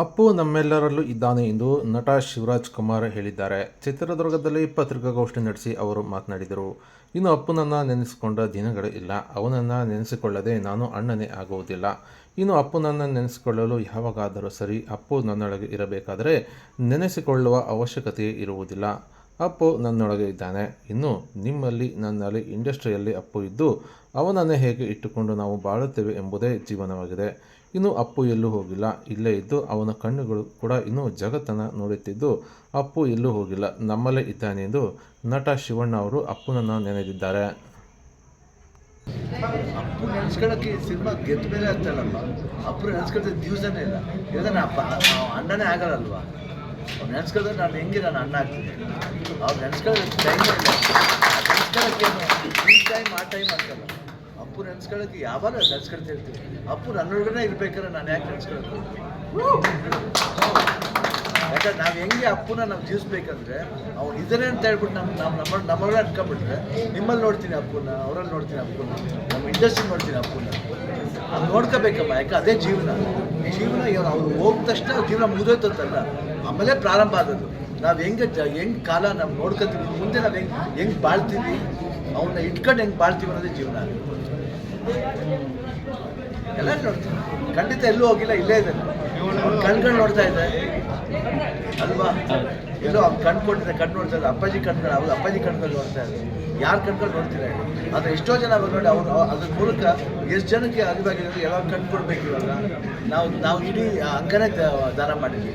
ಅಪ್ಪು ನಮ್ಮೆಲ್ಲರಲ್ಲೂ ಇದ್ದಾನೆ ಎಂದು ನಟ ಶಿವರಾಜ್ ಕುಮಾರ್ ಹೇಳಿದ್ದಾರೆ. ಚಿತ್ರದುರ್ಗದಲ್ಲಿ ಪತ್ರಿಕಾಗೋಷ್ಠಿ ನಡೆಸಿ ಅವರು ಮಾತನಾಡಿದರು. ಇನ್ನು ಅಪ್ಪನನ್ನು ನೆನೆಸಿಕೊಂಡ ದಿನಗಳು ಇಲ್ಲ. ಅವನನ್ನು ನೆನೆಸಿಕೊಳ್ಳದೆ ನಾನು ಅಣ್ಣನೇ ಆಗುವುದಿಲ್ಲ. ಇನ್ನು ಅಪ್ಪನನ್ನು ನೆನೆಸಿಕೊಳ್ಳಲು ಯಾವಾಗಾದರೂ ಸರಿ ಅಪ್ಪು ನನ್ನೊಳಗೆ ಇರಬೇಕಾದರೆ ನೆನೆಸಿಕೊಳ್ಳುವ ಅವಶ್ಯಕತೆ ಇರುವುದಿಲ್ಲ. ಅಪ್ಪು ನನ್ನೊಳಗೆ ಇದ್ದಾನೆ. ಇನ್ನು ನಿಮ್ಮಲ್ಲಿ, ನನ್ನಲ್ಲಿ ಇಂಡಸ್ಟ್ರಿಯಲ್ಲಿ ಅಪ್ಪು ಇದ್ದು, ಅವನನ್ನೇ ಹೇಗೆ ಇಟ್ಟುಕೊಂಡು ನಾವು ಬಾಳುತ್ತೇವೆ ಎಂಬುದೇ ಜೀವನವಾಗಿದೆ. ಇನ್ನು ಅಪ್ಪು ಎಲ್ಲೂ ಹೋಗಿಲ್ಲ. ಇಲ್ಲೇ ಇದ್ದು ಅವನ ಕಣ್ಣುಗಳು ಕೂಡ ಇನ್ನೂ ಜಗತ್ತನ್ನು ನೋಡುತ್ತಿದ್ದು, ಅಪ್ಪು ಎಲ್ಲೂ ಹೋಗಿಲ್ಲ. ನಮ್ಮಲ್ಲೇ ಇದ್ದಾನೆ ಎಂದು ನಟ ಶಿವಣ್ಣ ಅವರು ಅಪ್ಪನನ್ನು ನೆನೆದಿದ್ದಾರೆ. ಅಪ್ಪು ಸಿನಿಮಾ ಗೆದ್ದ ಮೇಲೆ ಅಪ್ಪು ದಿವಸನೇ ಇಲ್ಲ. ಅಣ್ಣನೇ ಆಗಲ್ಲಲ್ವಾ ಅವ್ನು ನೆನೆಸ್ಕೊಂಡ್ರೆ ನಾನು ಹೆಂಗೆ ನಾನು ಅಣ್ಣ ಆಗ್ತೀನಿ. ಅವ್ರು ನೆನೆಸ್ಕೊಳ್ಳೋಕೆ ಟೈಮ್ ಇಲ್ಲ. ಈ ಟೈಮ್ ಆ ಟೈಮ್ ಅಂತಲ್ಲ. ಅಪ್ಪು ನೆನೆಸ್ಕೊಳ್ಳೋಕೆ ಯಾವಾಗ ನೆನ್ಸ್ಕೊಳ್ತಿರ್ತೀವಿ ಅಪ್ಪು ನನ್ನೊಳಗಡೆ ಇರ್ಬೇಕಾದ್ರೆ ನಾನು ಯಾಕೆ ನೆನೆಸ್ಕೊಳ್ಳೋದು ಯಾಕಂದ್ರೆ ನಾವು ಹೆಂಗೆ ಅಪ್ಪನ ನಾವು ಜೀವಿಸ್ಬೇಕಂದ್ರೆ ಅವ್ನು ಇದನ್ನೇ ಅಂತ ಹೇಳ್ಬಿಟ್ಟು ನಮ್ಮ ನಮ್ಮ ನಮ್ಮ ನಮ್ಮೊಳಗೆ ನಿಮ್ಮಲ್ಲಿ ನೋಡ್ತೀನಿ ಅಪ್ಪನ ಅವರಲ್ಲಿ ನೋಡ್ತೀನಿ ಅಪ್ಪನ, ನಮ್ಮ ಇಂಡಸ್ಟ್ರಿ ನೋಡ್ತೀನಿ ಅಪ್ಪನ. ಅದು ನೋಡ್ಕೋಬೇಕಮ್ಮ, ಯಾಕೆ? ಅದೇ ಜೀವನ. ಜೀವನ ಇವ್ನು ಅವ್ರು ಹೋದ ತಕ್ಷಣ ಜೀವನ ಮುಗಿದೋಯ್ತಂತಲ್ಲ, ಆಮೇಲೆ ಪ್ರಾರಂಭ ಆದದ್ದು. ನಾವು ಹೆಂಗೆ ಹೆಂಗ್ ಕಾಲ ನಾವು ನೋಡ್ಕೊತೀವಿ? ಮುಂದೆ ನಾವು ಹೆಂಗೆ ಹೆಂಗೆ ಬಾಳ್ತೀವಿ? ಅವನ್ನ ಇಟ್ಕೊಂಡು ಹೆಂಗೆ ಬಾಳ್ತೀವಿ ಅನ್ನೋದೇ ಜೀವನ. ಎಲ್ಲ ನೋಡ್ತೀವಿ ಖಂಡಿತ ಎಲ್ಲೂ ಹೋಗಿಲ್ಲ, ಇಲ್ಲೇ ಇದೆ ಕಣ್ಗಳು ನೋಡ್ತಾ ಇದೆ ಅಲ್ವಾ? ಎಲ್ಲೋ ಅವ್ರು ಕಣ್ ಕೊಟ್ಟಿದೆ ಕಣ್ಣು ನೋಡ್ತಾ ಇದ್ದ ಅಪ್ಪಾಜಿ ಕಣ್ಗಳು ಅವ್ರು ಅಪ್ಪಾಜಿ ಕಣ್ಗಳು ನೋಡ್ತಾ ಇದ್ದಾರೆ ಯಾರು ಕಣ್ಗಳು ನೋಡ್ತೀರ ಆದರೆ ಎಷ್ಟೋ ಜನ ಅವ್ರು ನೋಡಿ ಅವ್ರು ಅದ್ರ ಮೂಲಕ ಎಷ್ಟು ಜನಕ್ಕೆ ಅರಿವಾಗಿರೋದು ಯಾವಾಗ ಕಣ್ ಕೊಡ್ಬೇಕು ಇವಾಗ? ನಾವು ನಾವು ಇಡೀ ಅಂಗನೇ ದಾನ ಮಾಡಿದ್ವಿ.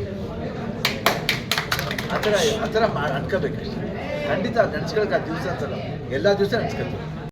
ಆ ಥರ ಆ ಥರ ಅನ್ಕೋಬೇಕಷ್ಟೆ ಖಂಡಿತ ನೆನ್ಸ್ಕೊಳಕ್ಕೆ ಆ ದಿವಸ ಅಂತಲ್ಲ ಎಲ್ಲ ದಿವಸ ನೆನ್ಸ್ಕೊತೀವಿ